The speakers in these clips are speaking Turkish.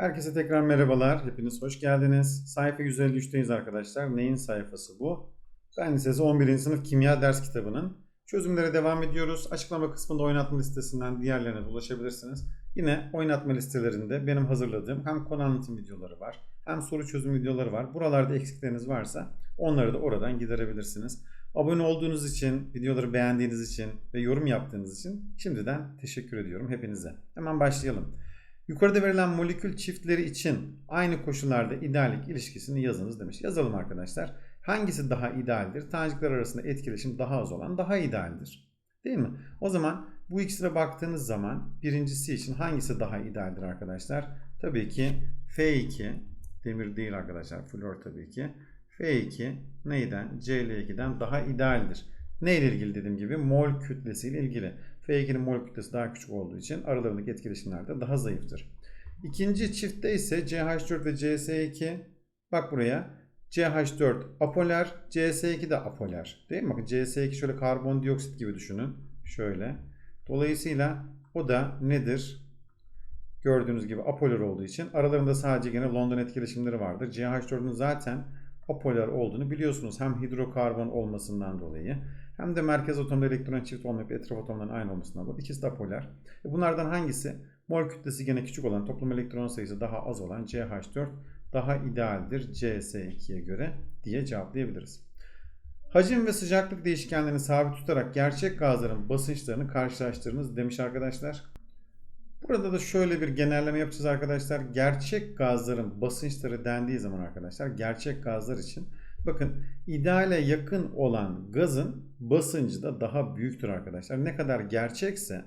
Herkese tekrar merhabalar. Hepiniz hoş geldiniz. Sayfa 153'teyiz arkadaşlar. Neyin sayfası bu? Fen Lisesi 11. sınıf kimya ders kitabının çözümlere devam ediyoruz. Açıklama kısmında oynatma listesinden diğerlerine de ulaşabilirsiniz. Yine oynatma listelerinde benim hazırladığım hem konu anlatım videoları var hem soru çözüm videoları var. Buralarda eksikleriniz varsa onları da oradan giderebilirsiniz. Abone olduğunuz için, videoları beğendiğiniz için ve yorum yaptığınız için şimdiden teşekkür ediyorum hepinize. Hemen başlayalım. Yukarıda verilen molekül çiftleri için aynı koşullarda ideallik ilişkisini yazınız demiş. Yazalım arkadaşlar. Hangisi daha idealdir? Tanecikler arasında etkileşim daha az olan daha idealdir. Değil mi? O zaman bu ikisine baktığınız zaman birincisi için hangisi daha idealdir arkadaşlar? Tabii ki F2 demir değil arkadaşlar. Flor tabii ki. F2 neyden? Cl2'den daha idealdir. Ne ile ilgili dediğim gibi mol kütlesiyle ilgili. F2'nin mol kütlesi daha küçük olduğu için aralarındaki etkileşimler de daha zayıftır. İkinci çiftte ise CH4 ve CS2 bak buraya CH4 apoler, CS2 de apoler. Değil mi? Bakın CS2 şöyle karbondioksit gibi düşünün. Şöyle. Dolayısıyla o da nedir? Gördüğünüz gibi apolar olduğu için aralarında sadece gene London etkileşimleri vardır. CH4'ün zaten apolar olduğunu biliyorsunuz. Hem hidrokarbon olmasından dolayı hem de merkez atomda elektron çift olmayıp etraf atomların aynı olmasından dolayı ikisi de apolar. E bunlardan hangisi? Mol kütlesi gene küçük olan, toplam elektron sayısı daha az olan CH4 daha idealdir CS2'ye göre diye cevaplayabiliriz. Hacim ve sıcaklık değişkenlerini sabit tutarak gerçek gazların basınçlarını karşılaştırınız demiş arkadaşlar. Burada da şöyle bir genelleme yapacağız arkadaşlar. Gerçek gazların basınçları dendiği zaman arkadaşlar gerçek gazlar için bakın ideale yakın olan gazın basıncı da daha büyüktür arkadaşlar. Ne kadar gerçekse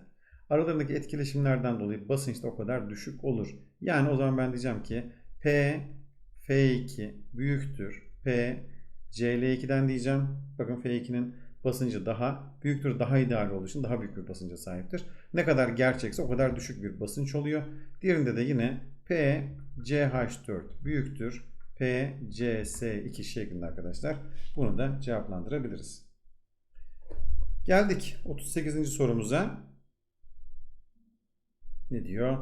aralarındaki etkileşimlerden dolayı basınç da o kadar düşük olur. Yani o zaman ben diyeceğim ki P F2 büyüktür. P Cl2'den diyeceğim. Bakın F2'nin basıncı daha büyüktür, daha ideal olduğu için daha büyük bir basınca sahiptir. Ne kadar gerçekse o kadar düşük bir basınç oluyor. Diğerinde de yine P CH4 büyüktür. P CS2 şeklinde arkadaşlar. Bunu da cevaplandırabiliriz. Geldik 38. sorumuza. Ne diyor?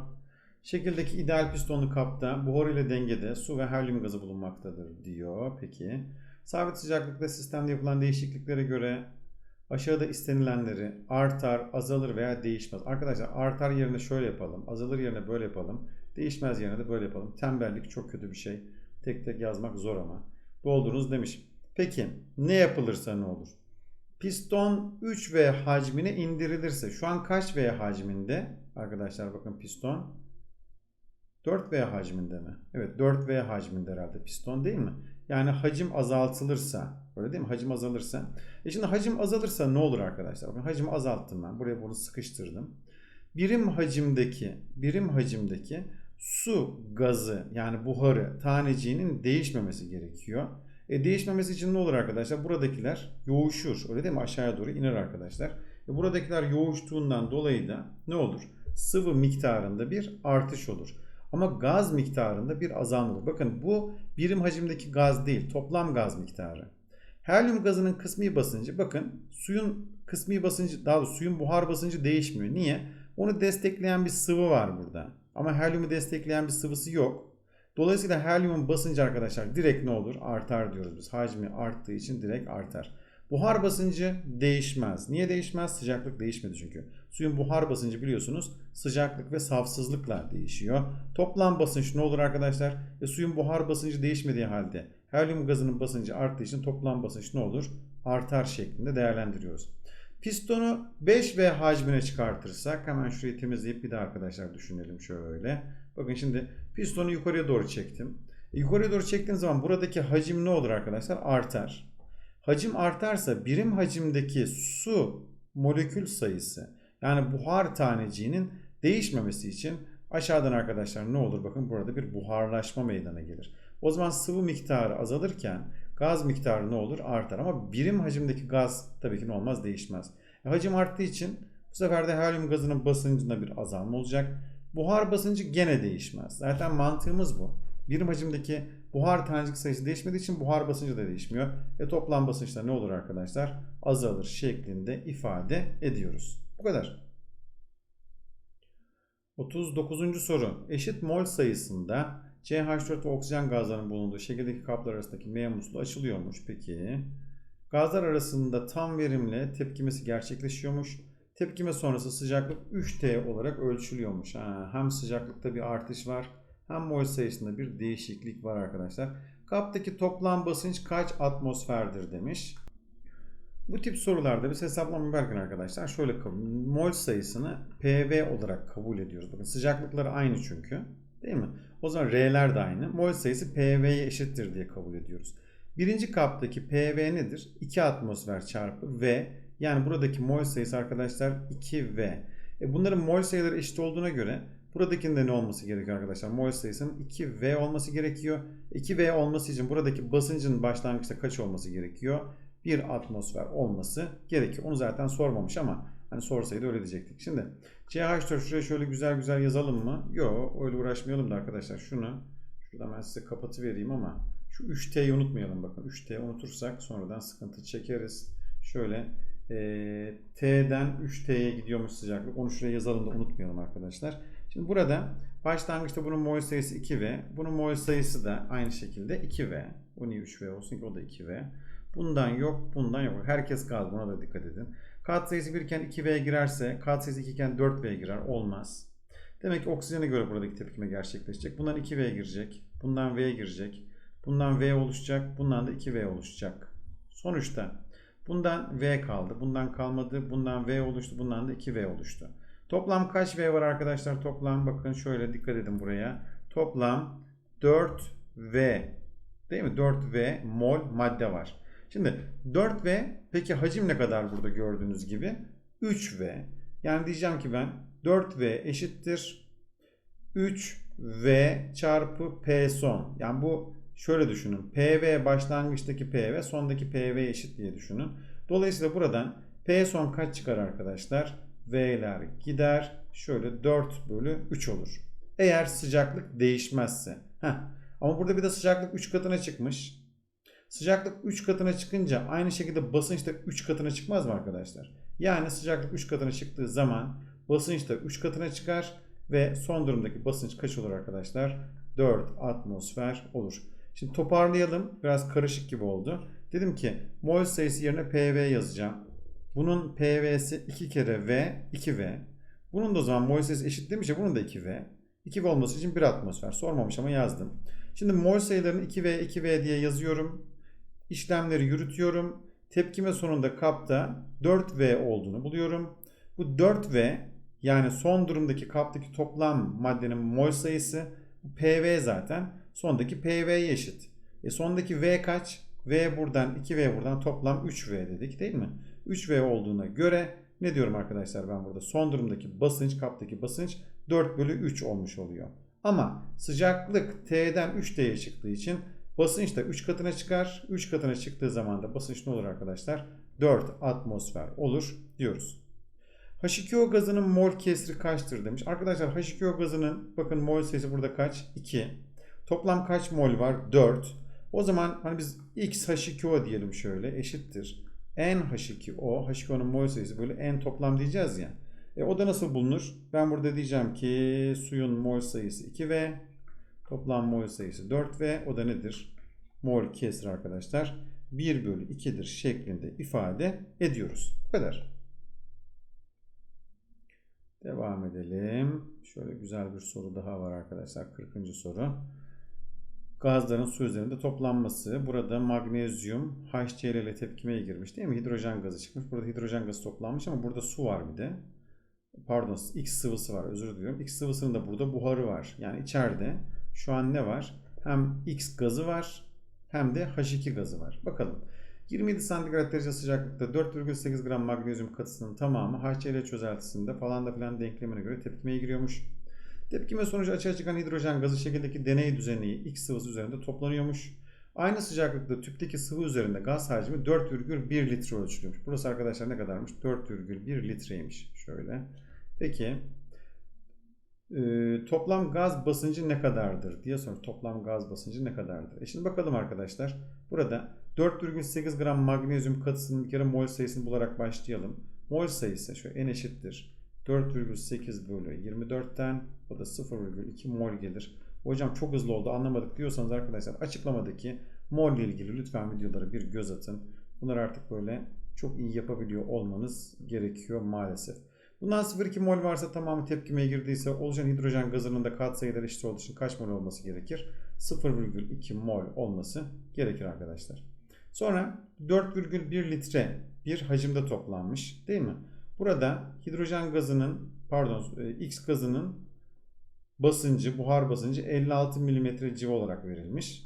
Şekildeki ideal pistonlu kapta buhar ile dengede su ve helyum gazı bulunmaktadır diyor. Peki. Sabit sıcaklıkta sistemde yapılan değişikliklere göre aşağıda istenilenleri artar, azalır veya değişmez. Arkadaşlar artar yerine şöyle yapalım. Azalır yerine böyle yapalım. Değişmez yerine de böyle yapalım. Tembellik çok kötü bir şey. Tek tek yazmak zor ama. Doldurunuz demiş. Peki ne yapılırsa ne olur? Piston 3V hacmine indirilirse şu an kaç V hacminde? Arkadaşlar bakın piston 4V hacminde mi? Evet 4V hacminde herhalde piston değil mi? Yani hacim azaltılırsa öyle değil mi? Hacim azalırsa. E şimdi hacim azalırsa ne olur arkadaşlar? Bakın hacimi azalttım ben. Buraya bunu sıkıştırdım. Birim hacimdeki birim hacimdeki su gazı yani buharı taneciğinin değişmemesi gerekiyor. E değişmemesi için ne olur arkadaşlar? Buradakiler yoğuşur. Öyle değil mi? Aşağıya doğru iner arkadaşlar. E buradakiler yoğuştuğundan dolayı da ne olur? Sıvı miktarında bir artış olur. Ama gaz miktarında bir azalma olur. Bakın bu birim hacimdeki gaz değil, toplam gaz miktarı. Helyum gazının kısmi basıncı bakın suyun kısmi basıncı daha doğrusu suyun buhar basıncı değişmiyor. Niye? Onu destekleyen bir sıvı var burada. Ama helyumu destekleyen bir sıvısı yok. Dolayısıyla helyumun basıncı arkadaşlar direkt ne olur? Artar diyoruz biz. Hacmi arttığı için direkt artar. Buhar basıncı değişmez. Niye değişmez? Sıcaklık değişmedi çünkü. Suyun buhar basıncı biliyorsunuz sıcaklık ve safsızlıkla değişiyor. Toplam basınç ne olur arkadaşlar? E, suyun buhar basıncı değişmediği halde helyum gazının basıncı arttığı için toplam basınç ne olur? Artar şeklinde değerlendiriyoruz. Pistonu 5V hacmine çıkartırsak hemen şurayı temizleyip bir daha arkadaşlar düşünelim şöyle. Bakın şimdi pistonu yukarıya doğru çektim. E, yukarıya doğru çektiğim zaman buradaki hacim ne olur arkadaşlar? Artar. Hacim artarsa birim hacimdeki su molekül sayısı yani buhar taneciğinin değişmemesi için aşağıdan arkadaşlar ne olur? Bakın burada bir buharlaşma meydana gelir. O zaman sıvı miktarı azalırken gaz miktarı ne olur? Artar. Ama birim hacimdeki gaz tabii ki ne olmaz? Değişmez. Hacim arttığı için bu sefer de helyum gazının basıncında bir azalma olacak. Buhar basıncı gene değişmez. Zaten mantığımız bu. Birim hacimdeki buhar tanecik sayısı değişmediği için buhar basıncı da değişmiyor. E toplam basınçta ne olur arkadaşlar? Azalır şeklinde ifade ediyoruz. Bu kadar. 39. soru. Eşit mol sayısında CH4 ve oksijen gazlarının bulunduğu şekildeki kaplar arasındaki M musluğu açılıyormuş. Peki. Gazlar arasında tam verimle tepkimesi gerçekleşiyormuş. Tepkime sonrası sıcaklık 3T olarak ölçülüyormuş. Ha, hem sıcaklıkta bir artış var hem mol sayısında bir değişiklik var arkadaşlar. Kaptaki toplam basınç kaç atmosferdir demiş. Bu tip sorularda biz hesaplama yaparken arkadaşlar şöyle mol sayısını PV olarak kabul ediyoruz. Bakın sıcaklıkları aynı çünkü. Değil mi? O zaman R'ler de aynı. Mol sayısı PV'ye eşittir diye kabul ediyoruz. Birinci kaptaki PV nedir? 2 atmosfer çarpı V. Yani buradaki mol sayısı arkadaşlar 2V. E bunların mol sayıları eşit olduğuna göre buradakinin de ne olması gerekiyor arkadaşlar? Mol sayısının 2V olması gerekiyor. 2V olması için buradaki basıncın başlangıçta kaç olması gerekiyor? 1 atmosfer olması gerekiyor. Onu zaten sormamış ama hani sorsaydı öyle diyecektik. Şimdi CH4 şuraya şöyle güzel güzel yazalım mı? Yok öyle uğraşmayalım da arkadaşlar. Şunu şurada ben size kapatı vereyim ama şu 3T'yi unutmayalım bakın. 3T unutursak sonradan sıkıntı çekeriz. Şöyle e, T'den 3T'ye gidiyormuş sıcaklık. Onu şuraya yazalım da unutmayalım arkadaşlar. Şimdi burada başlangıçta bunun mol sayısı 2V. Bunun mol sayısı da aynı şekilde 2V. O niye 3V olsun ki o da 2V. Bundan yok, bundan yok. Herkes gaz buna da dikkat edin. Kat sayısı 1 iken 2V girerse, kat sayısı 2 iken 4V girer. Olmaz. Demek ki oksijene göre buradaki tepkime gerçekleşecek. Bundan 2V girecek. Bundan V girecek. Bundan V oluşacak. Bundan da 2V oluşacak. Sonuçta bundan V kaldı. Bundan kalmadı. Bundan V oluştu. Bundan da 2V oluştu. Toplam kaç V var arkadaşlar? Toplam bakın şöyle dikkat edin buraya. Toplam 4V değil mi? 4V mol madde var. Şimdi 4V peki hacim ne kadar burada gördüğünüz gibi? 3V. Yani diyeceğim ki ben 4V eşittir 3V çarpı P son. Yani bu şöyle düşünün. PV başlangıçtaki PV sondaki PV eşit diye düşünün. Dolayısıyla buradan P son kaç çıkar arkadaşlar? V'ler gider. Şöyle 4 bölü 3 olur. Eğer sıcaklık değişmezse. Heh. Ama burada bir de sıcaklık 3 katına çıkmış. Sıcaklık 3 katına çıkınca aynı şekilde basınç da 3 katına çıkmaz mı arkadaşlar? Yani sıcaklık 3 katına çıktığı zaman basınç da 3 katına çıkar ve son durumdaki basınç kaç olur arkadaşlar? 4 atmosfer olur. Şimdi toparlayalım. Biraz karışık gibi oldu. Dedim ki mol sayısı yerine PV yazacağım. Bunun PV'si 2 kere V, 2V. Bunun da o zaman mol sayısı eşit demiş ya bunun da 2V. 2V olması için 1 atmosfer. Sormamış ama yazdım. Şimdi mol sayılarını 2V, 2V diye yazıyorum. İşlemleri yürütüyorum. Tepkime sonunda kapta 4V olduğunu buluyorum. Bu 4V yani son durumdaki kaptaki toplam maddenin mol sayısı PV zaten. Sondaki PV'ye eşit. E sondaki V kaç? V buradan 2V buradan toplam 3V dedik değil mi? 3V olduğuna göre ne diyorum arkadaşlar ben burada? Son durumdaki basınç kaptaki basınç 4 bölü 3 olmuş oluyor. Ama sıcaklık T'den 3T'ye çıktığı için basınç da 3 katına çıkar. 3 katına çıktığı zaman da basınç ne olur arkadaşlar? 4 atmosfer olur diyoruz. H2O gazının mol kesri kaçtır demiş. Arkadaşlar H2O gazının bakın mol sayısı burada kaç? 2. Toplam kaç mol var? 4. O zaman hani biz X H2O diyelim şöyle eşittir. N H2O, H2O'nun mol sayısı böyle N toplam diyeceğiz ya. E, o da nasıl bulunur? Ben burada diyeceğim ki suyun mol sayısı 2V, toplam mol sayısı 4V. O da nedir? Mol kesir arkadaşlar. 1 bölü 2'dir şeklinde ifade ediyoruz. Bu kadar. Devam edelim. Şöyle güzel bir soru daha var arkadaşlar. 40. soru. Gazların su üzerinde toplanması. Burada magnezyum HCl ile tepkimeye girmiş değil mi? Hidrojen gazı çıkmış. Burada hidrojen gazı toplanmış ama burada su var bir de. Pardon X sıvısı var özür diliyorum. X sıvısının da burada buharı var. Yani içeride şu an ne var? Hem X gazı var hem de H2 gazı var. Bakalım. 27 santigrat derece sıcaklıkta 4,8 gram magnezyum katısının tamamı HCl çözeltisinde falan da filan denklemine göre tepkimeye giriyormuş. Tepkime sonucu açığa çıkan hidrojen gazı şekildeki deney düzeni X sıvısı üzerinde toplanıyormuş. Aynı sıcaklıkta tüpteki sıvı üzerinde gaz hacmi 4,1 litre ölçülüyormuş. Burası arkadaşlar ne kadarmış? 4,1 litreymiş. Şöyle. Peki e, toplam gaz basıncı ne kadardır diye soruyor. Toplam gaz basıncı ne kadardır? E şimdi bakalım arkadaşlar. Burada 4,8 gram magnezyum katısının bir kere mol sayısını bularak başlayalım. Mol sayısı şöyle n eşittir. 4,8 bölü 24'ten o da 0,2 mol gelir. Hocam çok hızlı oldu anlamadık diyorsanız arkadaşlar açıklamadaki mol ile ilgili lütfen videolara bir göz atın. Bunları artık böyle çok iyi yapabiliyor olmanız gerekiyor maalesef. Bundan 0,2 mol varsa tamamı tepkimeye girdiyse oluşan hidrojen gazının da katsayıları eşit olduğu için kaç mol olması gerekir? 0,2 mol olması gerekir arkadaşlar. Sonra 4,1 litre bir hacimde toplanmış değil mi? Burada hidrojen gazının pardon e, X gazının basıncı, buhar basıncı 56 mm civa olarak verilmiş.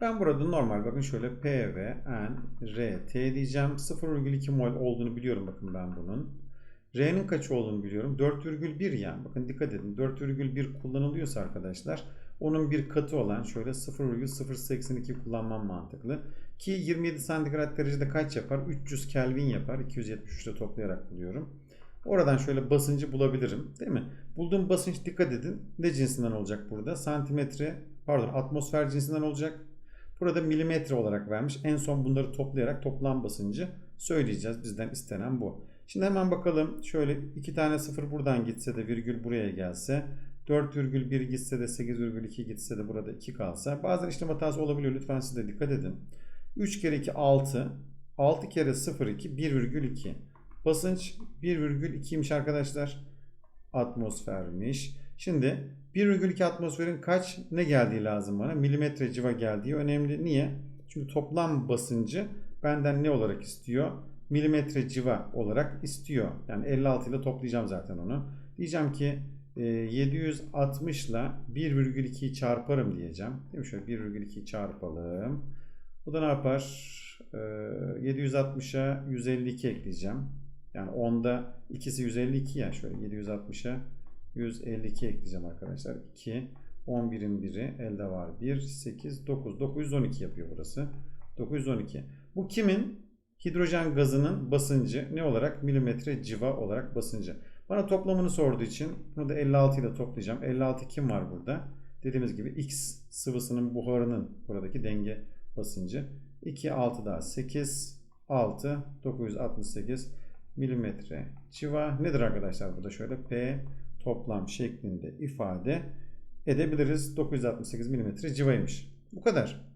Ben burada normal bakın şöyle P ve N, R, T diyeceğim. 0,2 mol olduğunu biliyorum bakın ben bunun. R'nin kaç olduğunu biliyorum. 4,1 yani. Bakın dikkat edin. 4,1 kullanılıyorsa arkadaşlar onun bir katı olan şöyle 0,082 kullanmam mantıklı. Ki 27 santigrat derecede kaç yapar? 300 Kelvin yapar. 273'te toplayarak buluyorum. Oradan şöyle basıncı bulabilirim. Değil mi? Bulduğum basınç dikkat edin. Ne cinsinden olacak burada? Santimetre pardon atmosfer cinsinden olacak. Burada milimetre olarak vermiş. En son bunları toplayarak toplam basıncı söyleyeceğiz. Bizden istenen bu. Şimdi hemen bakalım. Şöyle iki tane sıfır buradan gitse de virgül buraya gelse. 4,1 gitse de 8,2 gitse de burada 2 kalsa. Bazen işlem hatası olabiliyor. Lütfen siz de dikkat edin. 3 kere 2 6. 6 kere 0 2 1,2. Basınç 1,2'ymiş arkadaşlar. Atmosfermiş. Şimdi 1,2 atmosferin kaç ne geldiği lazım bana. Milimetre civa geldiği önemli. Niye? Çünkü toplam basıncı benden ne olarak istiyor? Milimetre civa olarak istiyor. Yani 56 ile toplayacağım zaten onu. Diyeceğim ki 760 ile 1,2'yi çarparım diyeceğim. Değil mi? Şöyle 1,2'yi çarpalım. Bu da ne yapar? 760'a 152 ekleyeceğim. Yani onda ikisi 152 ya. Şöyle 760'a 152 ekleyeceğim arkadaşlar. 2, 11'in biri elde var. 1, 8, 9. 912 yapıyor burası. 912. Bu kimin? Hidrojen gazının basıncı ne olarak? Milimetre civa olarak basıncı. Bana toplamını sorduğu için bunu da 56 ile toplayacağım. 56 kim var burada? Dediğimiz gibi X sıvısının buharının buradaki denge basıncı. 2, 6 daha 8, 6, 968 milimetre civa. Nedir arkadaşlar burada şöyle P toplam şeklinde ifade edebiliriz. 968 milimetre civaymış. Bu kadar.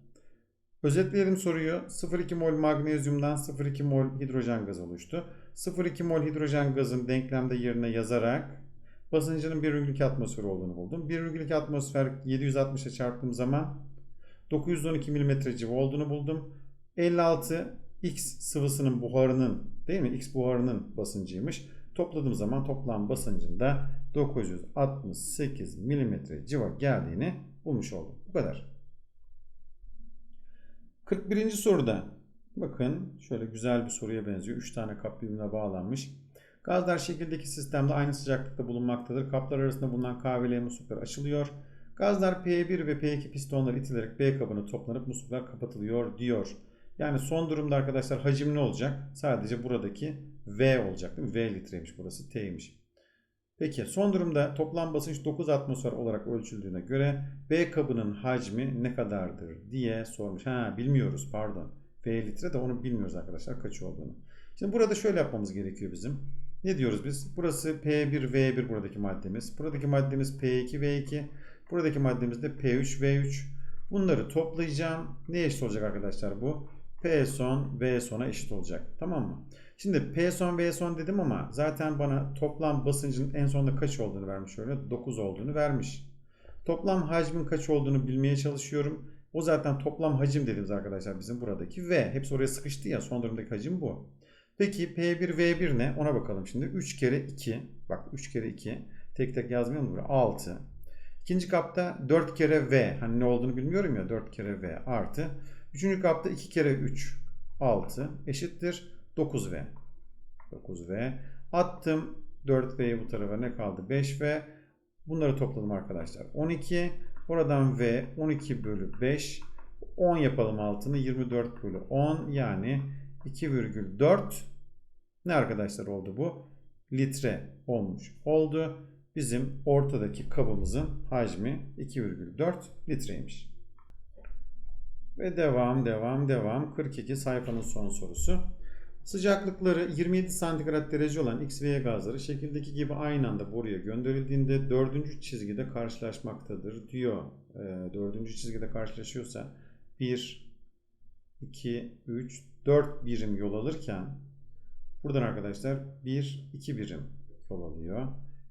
Özetleyelim soruyu. 0,2 mol magnezyumdan 0,2 mol hidrojen gazı oluştu. 0,2 mol hidrojen gazın denklemde yerine yazarak basıncının 1,2 atmosfer olduğunu buldum. 1,2 atmosfer 760'a çarptığım zaman 912 mm civa olduğunu buldum. 56 X sıvısının buharının değil mi? X buharının basıncıymış. Topladığım zaman toplam basıncında 968 mm civa geldiğini bulmuş oldum. Bu kadar. 41. soruda bakın şöyle güzel bir soruya benziyor. 3 tane kap birbirine bağlanmış. Gazlar şekildeki sistemde aynı sıcaklıkta bulunmaktadır. Kaplar arasında bulunan K ve L musluklar açılıyor. Gazlar P1 ve P2 pistonlar itilerek B kabına toplanıp musluklar kapatılıyor diyor. Yani son durumda arkadaşlar hacim ne olacak? Sadece buradaki V olacak değil mi? V litreymiş burası T'ymiş. Peki son durumda toplam basınç 9 atmosfer olarak ölçüldüğüne göre B kabının hacmi ne kadardır diye sormuş. Ha bilmiyoruz pardon. V litre de onu bilmiyoruz arkadaşlar kaç olduğunu. Şimdi burada şöyle yapmamız gerekiyor bizim. Ne diyoruz biz? Burası P1 V1 buradaki maddemiz. Buradaki maddemiz P2 V2. Buradaki maddemiz de P3 V3. Bunları toplayacağım. Ne eşit olacak arkadaşlar bu? P son V sona eşit olacak. Tamam mı? Şimdi P son V son dedim ama zaten bana toplam basıncın en sonunda kaç olduğunu vermiş şöyle 9 olduğunu vermiş. Toplam hacmin kaç olduğunu bilmeye çalışıyorum. O zaten toplam hacim dediğimiz arkadaşlar bizim buradaki V. Hepsi oraya sıkıştı ya son durumdaki hacim bu. Peki P1 V1 ne? Ona bakalım şimdi. 3 kere 2. Bak 3 kere 2. Tek tek yazmayalım buraya. 6. İkinci kapta 4 kere V. Hani ne olduğunu bilmiyorum ya. 4 kere V artı. Üçüncü kapta 2 kere 3. 6 eşittir. 9V. 9V. Attım 4V'yi bu tarafa ne kaldı? 5V. Bunları topladım arkadaşlar. 12. Oradan V 12 bölü 5. 10 yapalım altını. 24 bölü 10 yani 2,4 ne arkadaşlar oldu bu? Litre olmuş oldu. Bizim ortadaki kabımızın hacmi 2,4 litreymiş. Ve devam devam devam 42 sayfanın son sorusu. Sıcaklıkları 27 santigrat derece olan X ve Y gazları şekildeki gibi aynı anda boruya gönderildiğinde dördüncü çizgide karşılaşmaktadır diyor. Dördüncü çizgide karşılaşıyorsa 1, 2, 3, 4 birim yol alırken buradan arkadaşlar 1, 2 birim yol alıyor.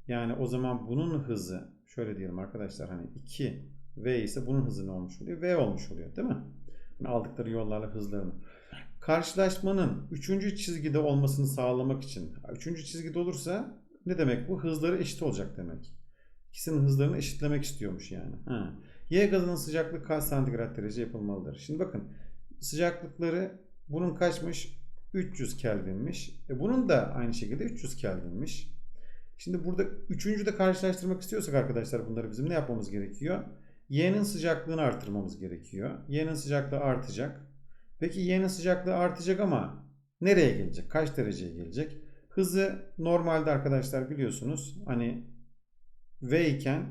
Yani o zaman bunun hızı şöyle diyelim arkadaşlar hani 2 V ise bunun hızı ne olmuş oluyor? V olmuş oluyor değil mi? Yani aldıkları yollarla hızlarını. Karşılaşmanın 3. çizgide olmasını sağlamak için 3. çizgide olursa ne demek bu? Hızları eşit olacak demek. İkisinin hızlarını eşitlemek istiyormuş yani. Ha. Y gazının sıcaklığı kaç santigrat derece yapılmalıdır? Şimdi bakın sıcaklıkları bunun kaçmış? 300 Kelvin'miş. E bunun da aynı şekilde 300 Kelvin'miş. Şimdi burada üçüncü de karşılaştırmak istiyorsak arkadaşlar bunları bizim ne yapmamız gerekiyor? Y'nin sıcaklığını artırmamız gerekiyor. Y'nin sıcaklığı artacak. Peki Y'nin sıcaklığı artacak ama nereye gelecek? Kaç dereceye gelecek? Hızı normalde arkadaşlar biliyorsunuz hani V iken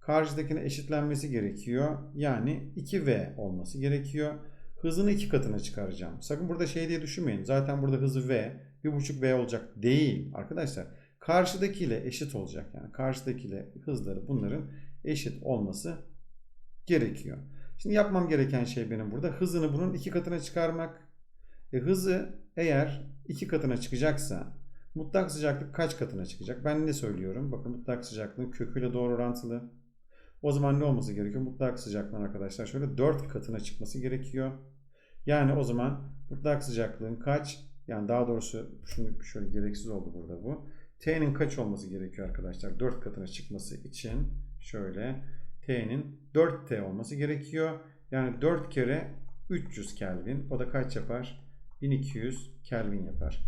karşıdakine eşitlenmesi gerekiyor. Yani 2V olması gerekiyor. Hızını iki katına çıkaracağım. Sakın burada şey diye düşünmeyin. Zaten burada hızı V, 1.5V olacak değil arkadaşlar. Karşıdakiyle eşit olacak. Yani karşıdakiyle hızları bunların eşit olması gerekiyor. Şimdi yapmam gereken şey benim burada hızını bunun iki katına çıkarmak. E, hızı eğer iki katına çıkacaksa mutlak sıcaklık kaç katına çıkacak? Ben ne söylüyorum? Bakın mutlak sıcaklığın köküyle doğru orantılı. O zaman ne olması gerekiyor? Mutlak sıcaklığın arkadaşlar şöyle 4 katına çıkması gerekiyor. Yani o zaman mutlak sıcaklığın kaç? Yani daha doğrusu şunu şöyle gereksiz oldu burada bu. T'nin kaç olması gerekiyor arkadaşlar? 4 katına çıkması için şöyle T'nin 4T olması gerekiyor. Yani 4 kere 300 Kelvin. O da kaç yapar? 1200 Kelvin yapar.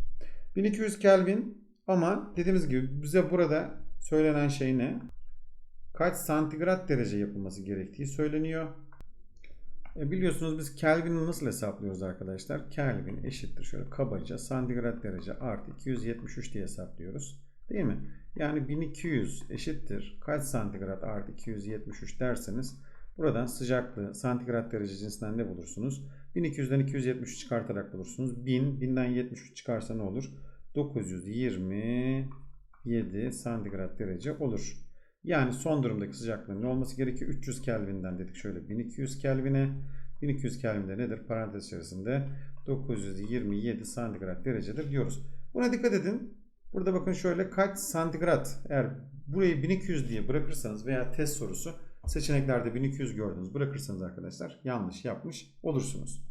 1200 Kelvin ama dediğimiz gibi bize burada söylenen şey ne? Kaç santigrat derece yapılması gerektiği söyleniyor. E biliyorsunuz biz Kelvin'i nasıl hesaplıyoruz arkadaşlar? Kelvin eşittir şöyle kabaca santigrat derece artı 273 diye hesaplıyoruz. Değil mi? Yani 1200 eşittir kaç santigrat artı 273 derseniz buradan sıcaklığı santigrat derece cinsinden ne bulursunuz? 1200'den 273 çıkartarak bulursunuz. 1000, 1000'den 73 çıkarsa ne olur? 927 santigrat derece olur. Yani son durumdaki sıcaklığın ne olması gerekiyor? 300 Kelvin'den dedik şöyle 1200 Kelvin'e. 1200 Kelvin'de nedir? Parantez içerisinde 927 santigrat derecedir diyoruz. Buna dikkat edin. Burada bakın şöyle kaç santigrat eğer burayı 1200 diye bırakırsanız veya test sorusu seçeneklerde 1200 gördünüz bırakırsanız arkadaşlar yanlış yapmış olursunuz.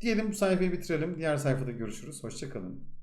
Diyelim bu sayfayı bitirelim. Diğer sayfada görüşürüz. Hoşçakalın.